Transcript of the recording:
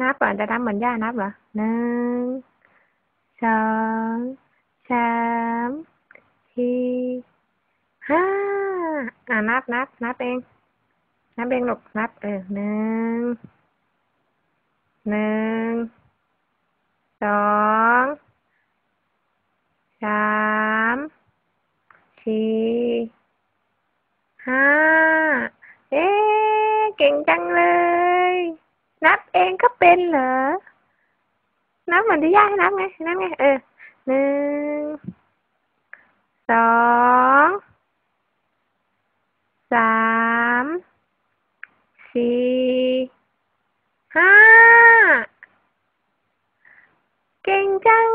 นับก่อนจะนับเหมือนย่านับเหรอหนึ่งสองสามสี่ห้าอ่านับนับนับเอง นับเองหลกนับ เออหนึ่งหนึ่งสองสามสี่ห้าเอ๊ะเก่งจังเลย นับเองก็เป็นเหรอ นับเหมือนที่ย่าให้นับไง นับไง เออหนึ่งสองสามสี่ห้าเก่งจัง